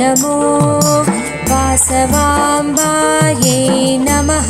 नमो वासवाम्बायै नमः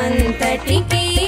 లోకమంతటికీ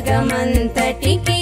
జగమంతటికి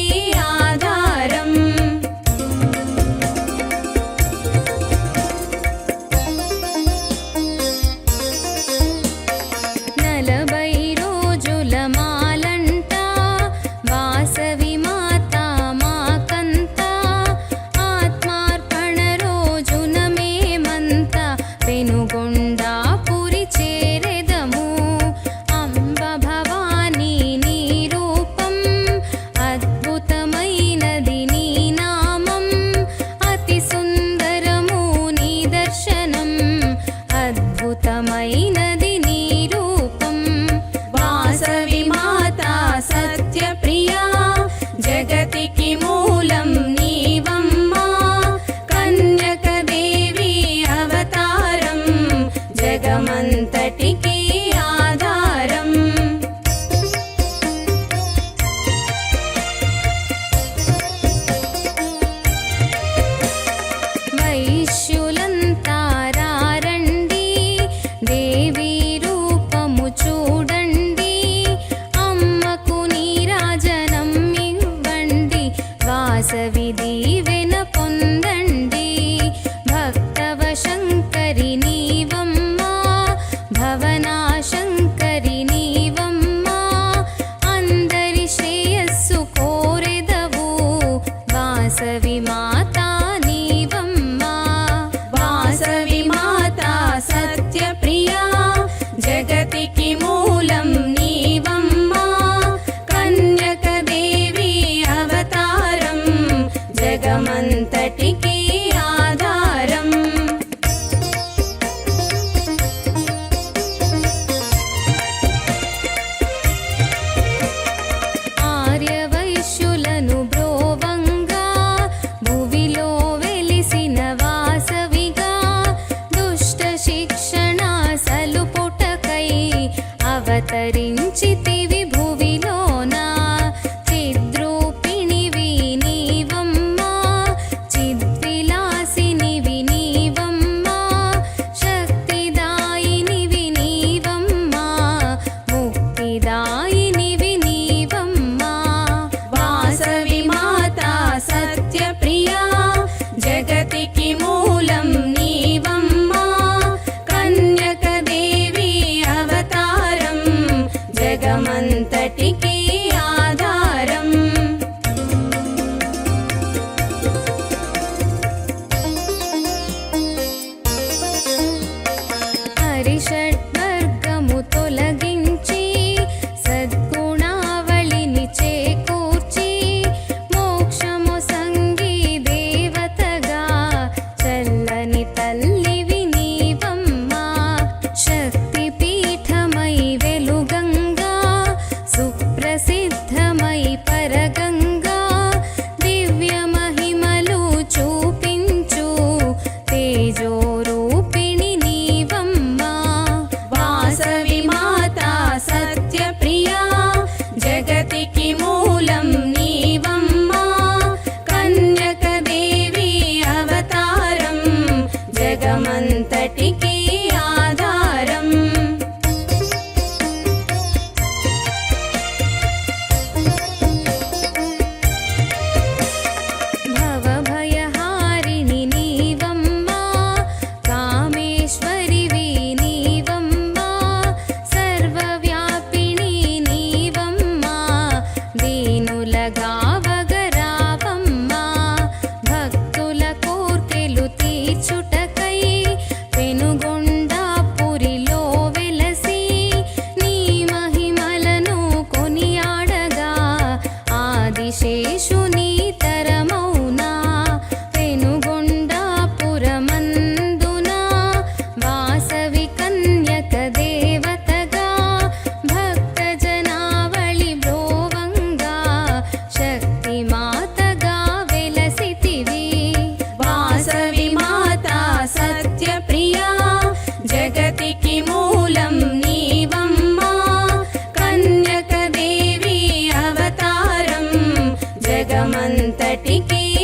टिकी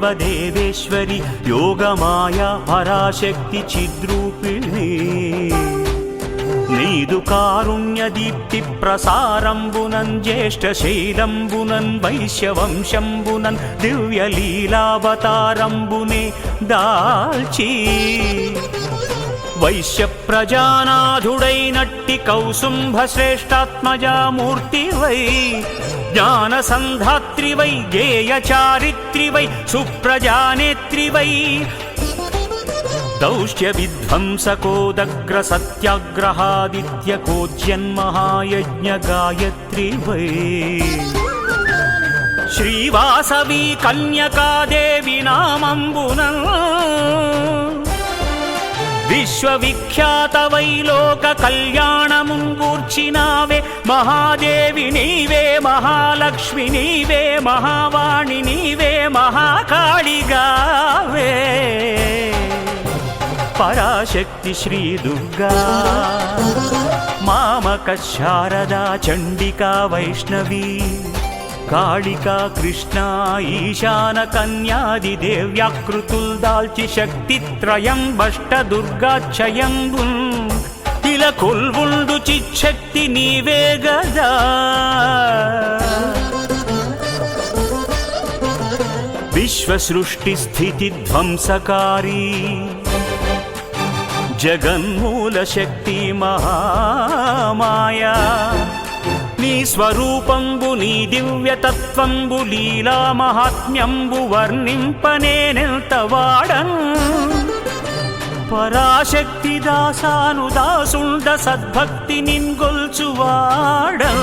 శ్రీమన్మహాదేవ దేవేశ్వరి యోగమాయ పరాశక్తి చిద్రూపిణి. నీదు కారుణ్య దీప్తి ప్రసారంబునన్ జ్యేష్ఠ శైలంబునన్ వైశ్యవంశంబునన్ దివ్యలీలావతారంబునే దాల్చీ. వైశ్య ప్రజానాథుడైనట్టి కౌసుంభ శ్రేష్టాత్మజామూర్తివై జ్ఞాన సంధాత్రివై గేయ చారిత్రివై సుప్రజానేత్రివై. దౌష్ట్య విధ్వంసకోదగ్ర సత్యాగ్రహాదిత్య కోజ్యన్మహాయజ్ఞ గాయత్రి వై శ్రీవాసవి కన్యకాదేవి నామంబున విశ్వవిఖ్యాత వైలోక కళ్యాణముంగూర్చినావే మహాదేవి నీవే మహాలక్ష్మి నీవే మహావాణి నీవే మహాకాళిగావే పరాశక్తి శ్రీ దుర్గా మామక శారదా చండికా వైష్ణవీ. కాళికా కృష్ణ ఈశాన కన్యాది దేవ్యాకృతుల్ దాల్చి శక్తి త్రయం బష్ట దుర్గాక్షయంబు ఇలా కొల్వుండు చిచ్చక్తి నీవే గదా విశ్వసృష్టి స్థితి ధ్వంసకారీ జగన్మూల శక్తి మహామాయా నీ స్వరూపంబు నీ దివ్యతత్వంబు లీలా మహాత్మ్యంబు వర్ణింపనేనెంత వాడన్ పరాశక్తి దాసాను దాసుండ సద్భక్తి నిన్గొల్చువాడం